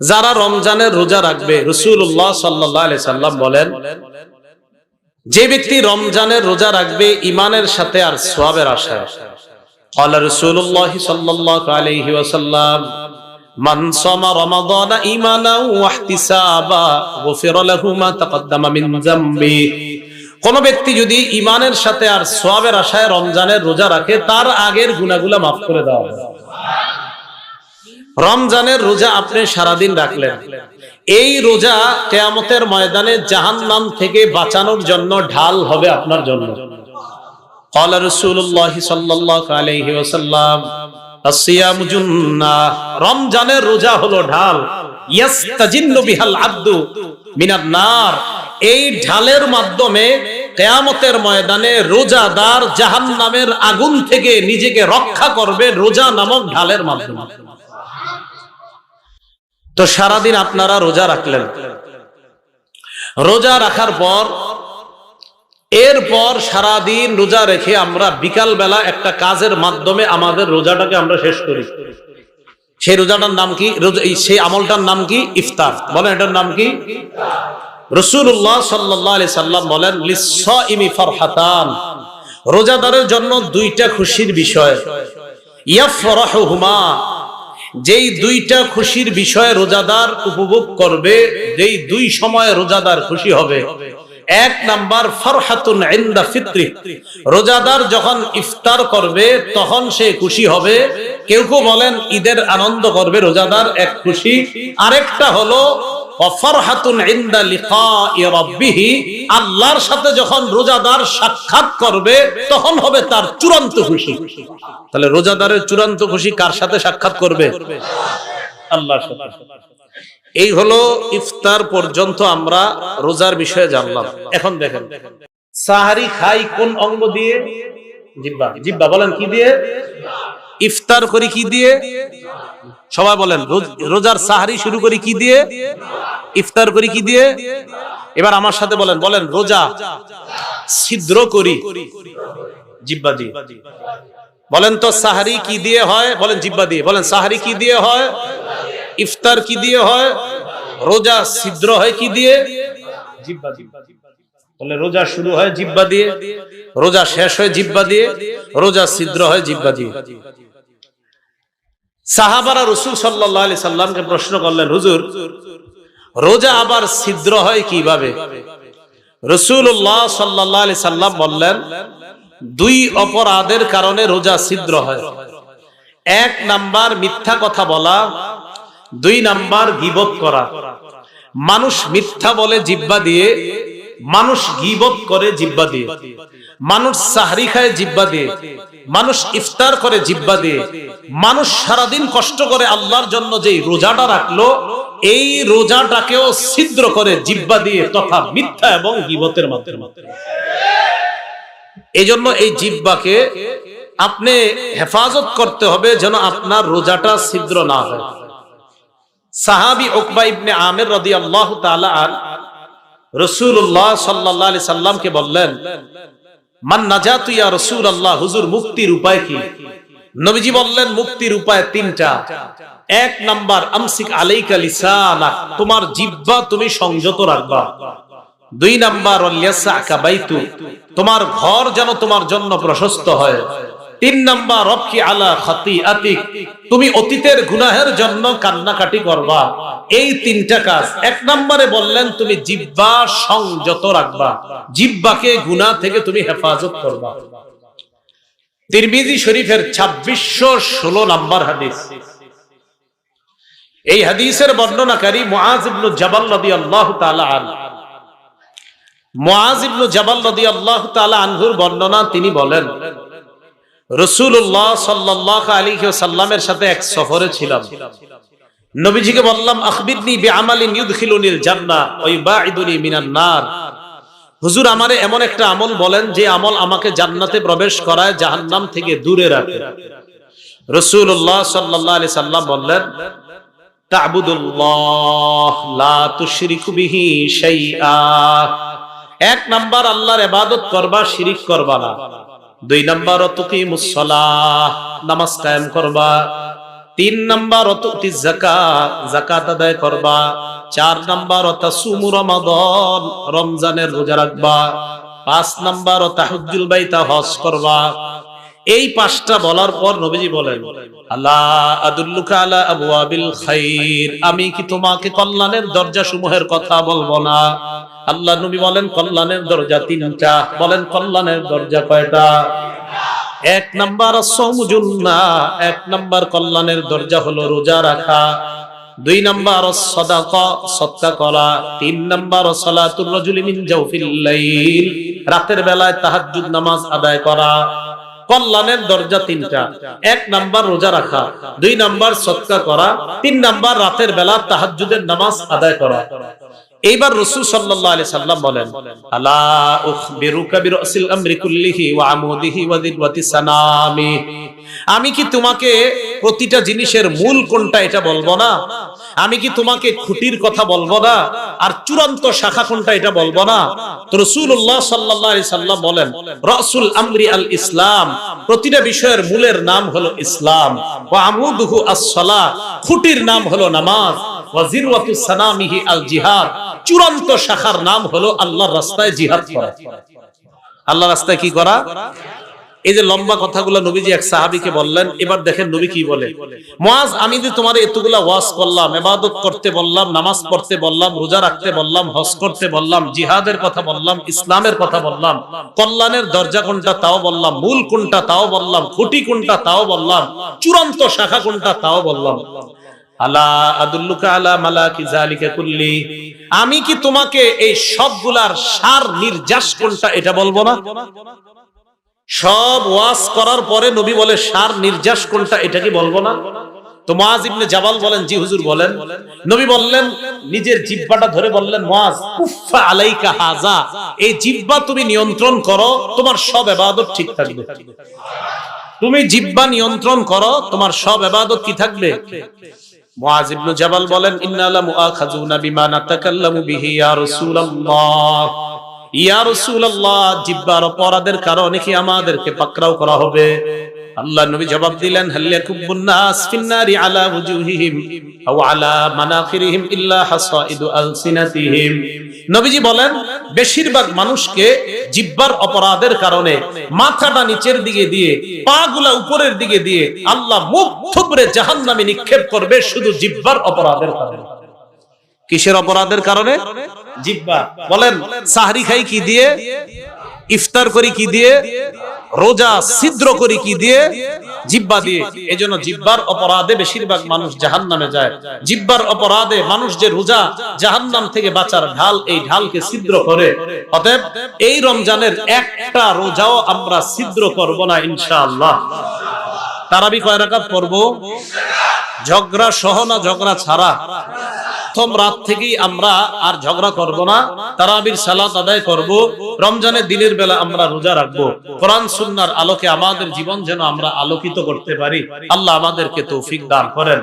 যারা রমজানের রোজা রাখবে রসুল্লাহ সাল্লাহ সাল্লাম বলেন যে ব্যক্তি রমজানের রোজা রাখবে ইমানের সাথে আর সোয়াবের আশায় قال رسول الله صلى الله عليه وسلم من صام رمضان ايمانا واحتسابا غفر له ما تقدم من ذنبه কোন ব্যক্তি যদি ইমানের সাথে আর সোয়াবের আশায় রমজানের রোজা রাখে তার আগের গুনাহগুলো মাফ করে দেওয়া হবে রমজানের রোজা আপনি সারাদিন রাখলেন এই রোজা কেয়ামতের ময়দানে জাহান্নাম থেকে বাঁচানোর জন্য ঢাল হবে আপনার জন্য قال رسول الله صلى الله عليه وسلم الصيام جنة রমজানের রোজা হলো ঢাল ইয়াস্তাজিন্নু বিহাল আব্দু মিনান নার এই ঢালের মাধ্যমে কেয়ামতের ময়দানে রোজাদার জাহান্নামের আগুন থেকে নিজেকে রক্ষা করবে রোজা নামক ঢালের মাধ্যমে তো সারাদিন আপনারা রোজা রাখলেন। রোজা রাখার পর, এরপর সারাদিন রোজা রেখে আমরা বিকাল বেলা একটা কাজের মাধ্যমে আমাদের রোজাটাকে আমরা শেষ করি। সেই রোজাটার নাম কি? সেই আমলটার নাম কি? ইফতার। বলেন, এটার নাম কি? রসুল্লাহ সাল্লাহ সাল্লাম বলেন ফরহাতান। রোজাদারের জন্য দুইটা খুশির বিষয়। ইয়াফরাহুমা যেই দুইটা খুশির বিষয়ে রোজাদার উপভোগ করবে, যেই দুই সময়ে রোজাদার খুশি হবে। এক নাম্বার, ফরহাতুন ইনদা ফিত্রি। রোজাদার যখন ইফতার করবে, তখন সে খুশি হবে। কেউ কেউ বলেন, ঈদের আনন্দ করবে রোজাদার, এক খুশি। আরেকটা হলো আল্লাহর সাথে যখন রোজাদার সাক্ষাৎ করবে, তখন হবে তার চূড়ান্ত খুশি। তাহলে রোজাদারের চূড়ান্ত খুশি কার সাথে সাক্ষাৎ করবে? আল্লাহর সাথে। এই হলো ইফতার পর্যন্ত আমরা রোজার বিষয়ে জানলাম। এখন দেখেন, সাহারি খাই কোন অঙ্গ দিয়ে? জিব্বা জিব্বা বলেন কি দিয়ে? ইফতার করি কি দিয়ে? সবাই বলেন রোজার সাহারি শুরু করি কি দিয়ে? ইফতার করি কি দিয়ে? এবার আমার সাথে বলেন বলেন, রোজা ছিদ্র করি। জিব্বা দিয়ে। বলেন তো সাহারি কি দিয়ে হয়? বলেন, জিব্বা দিয়ে। বলেন, সাহারি কি দিয়ে হয়? ইফতার কি দিয়ে হয়? রোজা ছিদ্র হয় কি দিয়ে? জিব্বা বলে, রোজা শুরু হয় জিব্বা দিয়ে, রোজা শেষ হয় জিব্বা দিয়ে, রোজা ছিদ্র হয় জিব্বা দিয়ে। সাহাবারা রসুল সাল্লাহ আলি সাল্লামকে প্রশ্ন করলেন, হুজুর, রোজা আবার ছিদ্র হয় কীভাবে? রসুল্লাহ সাল্লাহ আলি সাল্লাম বললেন, দুই অপরাধের কারণে রোজা ছিদ্র হয়। এক নাম্বার মিথ্যা কথা বলা, দুই নাম্বার গিবত করা। মানুষ মিথ্যা বলে জিব্বা দিয়ে, মানুষ গিবত করে জিব্বা দিয়ে। মানুষ সাহরি খায় জিব্বা দিয়ে। মানুষ ইফতার করে জিব্বা দিয়ে। মানুষ সারাদিন কষ্ট করে আল্লাহর জন্য যে রোজাটা রাখল, এই রোজাটাকেও ছিদ্র করে জিব্বা দিয়ে তথা মিথ্যা এবং গিবতের মাধ্যমে। এই জন্য এই জিব্বাকে আপনি হেফাজত করতে হবে যেন আপনার রোজাটা ছিদ্র না হয়। সাহাবি উকবা ইবনে আমের রাদিয়াল্লাহু তাআলা আন, রাসূলুল্লাহ সাল্লাল্লাহু আলাইহি সাল্লামকে বললেন মান নাজাতু ইয়া হুজুর মুক্তির উপায় কি? নবীজি বললেন, মুক্তির উপায় তিনটা। এক নাম্বার, আমসিক আলাইকা লিসানাক তোমার জিহ্বা তুমি সংযত রাখবা। দুই নাম্বার ওয়ালিয়াসাকা বাইতু, তোমার ঘর যেন তোমার জন্য প্রশস্ত হয়। তিন নাম্বার রক্ষি আলা খাতি তুমি অতীতের গুনাহের জন্য কান্নাকাটি করবা। এই তিনটা কাজ। এক নম্বরে বললেন, তুমি জিব্বা সংযত রাখবা। জিব্বাকে গুনাহ থেকে তুমি হেফাজত করবা। তিরমিজি শরীফের ছাব্বিশশো ষোলো নাম্বার হাদিস। এই হাদিসের বর্ণনাকারী মুআজ ইবনু জাবাল রাদিয়াল্লাহু তাআলা আনহু মুআজ ইবনু জাবাল রাদিয়াল্লাহু তাআলা আনহুর বর্ণনা তিনি বলেন রসুল্লাহ সাল্লাহ আলী সাল্লামের সাথে এক সফরে ছিলাম। নবীজিকে বললাম, আখবিরনি বিআমালিন ইউদখিলুনিল জান্নাহ ওয়া ইউবাইদুনি মিনান নার। হুজুর, আমারে এমন একটা আমল বলেন, যে আমল আমাকে জান্নাতে প্রবেশ করায় জাহান্নাম থেকে দূরে রাখে। রাসূলুল্লাহ সাল্লাল্লাহু আলাইহি সাল্লাম বললেন, তা'বুদুল্লাহ লা তুশরিকু বিহি শাইআ। এক নাম্বার, আল্লাহর ইবাদত করবা, শিরিক করবা না। দুই নাম্বার তুকিমুস সালাহ, নামাজ কায়েম করবা। তিন নাম্বার অতি জাকাত জাকাত আদায় করবা। চার নাম্বার অতা সুমু রমাদন, রমজানের রোজা রাখবা। পাঁচ নাম্বার তাহুজ্জুল বাইতা হজ করবা। এই পাঁচটা বলার পর নবীজি বলেন, আল্লাহ আদুল্লুকা আলা আবওয়াবিল খাইর। আমি কি তোমাকে কল্যাণের দরজা সমূহের কথা বলব না? আল্লাহ নবী বলেন, কল্যাণের দরজা তিনটা। বলেন, কল্যাণের দরজা কয়টা? এক নাম্বার সমুজুন্না, এক নাম্বার কল্যাণের দরজা হলো রোজা রাখা। দুই নাম্বার সদাক সত্তা করা। তিন নাম্বার সলাতুর রাজুলি মিন জাওফিল রাতের বেলায় তাহাজ্জুদ নামাজ আদায় করা। কল্যাণের দরজা তিনটা। এক নাম্বার রোজা রাখা, দুই নাম্বার সৎকা করা, তিন নাম্বার রাতের বেলা তাহাজ্জুদের নামাজ আদায় করা। এইবার রসুল সাল্লাম বলেন আমি কি তোমাকে প্রতিটা জিনিসের মূল কোনটা এটা বলব না? আমি কি তোমাকে খুঁটির কথা বলব না? আর চূড়ান্ত শাখা কোনটা এটা বলব না? তো রাসূলুল্লাহ সাল্লাল্লাহু আলাইহি সাল্লাম বলেন, রাসূল আমরি আল ইসলাম। প্রতিটা বিষয়ের মূলের নাম হলো ইসলাম। ওয়া আমুদুহু আস-সালাহ। খুঁটির নাম হলো নামাজ। ওয়া সানামিহি আল জিহাদ। চূড়ান্ত শাখার নাম হলো আল্লাহর রাস্তায় জিহাদ করা। আল্লাহর রাস্তায় কি করা? এই যে লম্বা কথাগুলো নবীজি এক সাহাবীকে বললেন, এবার দেখেন নবী কি বলে। মুয়াজ আমি যে তোমার এতগুলা ওয়াজ করলাম, ইবাদত করতে বললাম, নামাজ পড়তে বললাম, রোজা রাখতে বললাম, হজ করতে বললাম, জিহাদের কথা বললাম, ইসলামের কথা বললাম, কল্যাণের দরজা কোনটা তাও বললাম, মূল কোনটা তাও বললাম, খুঁটি কোনটা তাও বললাম, চূড়ান্ত শাখা কোনটা তাও বললাম। আলা আদুল্লুকা আলা মালাকি জালিকা কুল্লি। আমি কি তোমাকে এই সবগুলার সার নির্যাস কোনটা এটা বলব না? সব ওয়াজ করার পরে নবী বলে, সার নির্যাস কোনটা, এটা কি বলব না? তো মুআজ ইবনে জাবাল বলেন, জি হুজুর বলেন। নবী বললেন, নিজের জিহ্বাটা ধরে বললেন, মুআজ উফা আলাইকা হাজা এই জিহ্বা তুমি নিয়ন্ত্রণ করো, তোমার সব ইবাদত ঠিক থাকবে। তুমি জিহ্বা নিয়ন্ত্রণ করো, তোমার সব ইবাদত কি থাকবে? মুআজ ইবনে জাবাল বলেন ইন্না লা মুআখাযুনা বিমা নাতাকাল্লামু বিহি ইয়া রাসূলুল্লাহ। ইয়া জিহ্বার অপরাধের কারণে কি আমাদেরকে করা হবে? আল্লাহ নবী জবাব দিলেন নবীজি বলেন, বেশিরভাগ মানুষকে জিব্বার অপরাধের কারণে মাথাটা নিচের দিকে দিয়ে, পাগুলা উপরের দিকে দিয়ে আল্লাহ মুখ থুবড়ে জাহান্নামে নিক্ষেপ করবে শুধু জিব্বার অপরাধের কারণে। কিসের অপরাধের কারণে? জিব্বা। বলেন, সাহরি খাই কি দিয়ে? ইফতার করি কি দিয়ে? রোজা ছিদ্র করি কি দিয়ে? জিব্বা দিয়ে। এই জন্য জিব্বার অপরাধে বেশিরভাগ মানুষ জাহান নামে যায়। জিব্বার অপরাধে মানুষ যে রোজা জাহান নাম থেকে বাঁচার ঢাল, এই ঢালকে ছিদ্র করে। অতএব এই রমজানের একটা রোজাও আমরা ছিদ্র করব না, ইনশাআল্লাহ। তারাবি কয় রাকাত পড়ব? ঝগড়া সহ না ঝগড়া ছাড়া? প্রথম রাত থেকেই আমরা আর ঝগড়া করব না, তারাবির সালাত আদায় করব, রমজানের দিনের বেলা আমরা রোজা রাখব। কোরআন সুন্নার আলোকে আমাদের জীবন যেন আমরা আলোকিত করতে পারি। আল্লাহ আমাদেরকে তৌফিক দান করেন।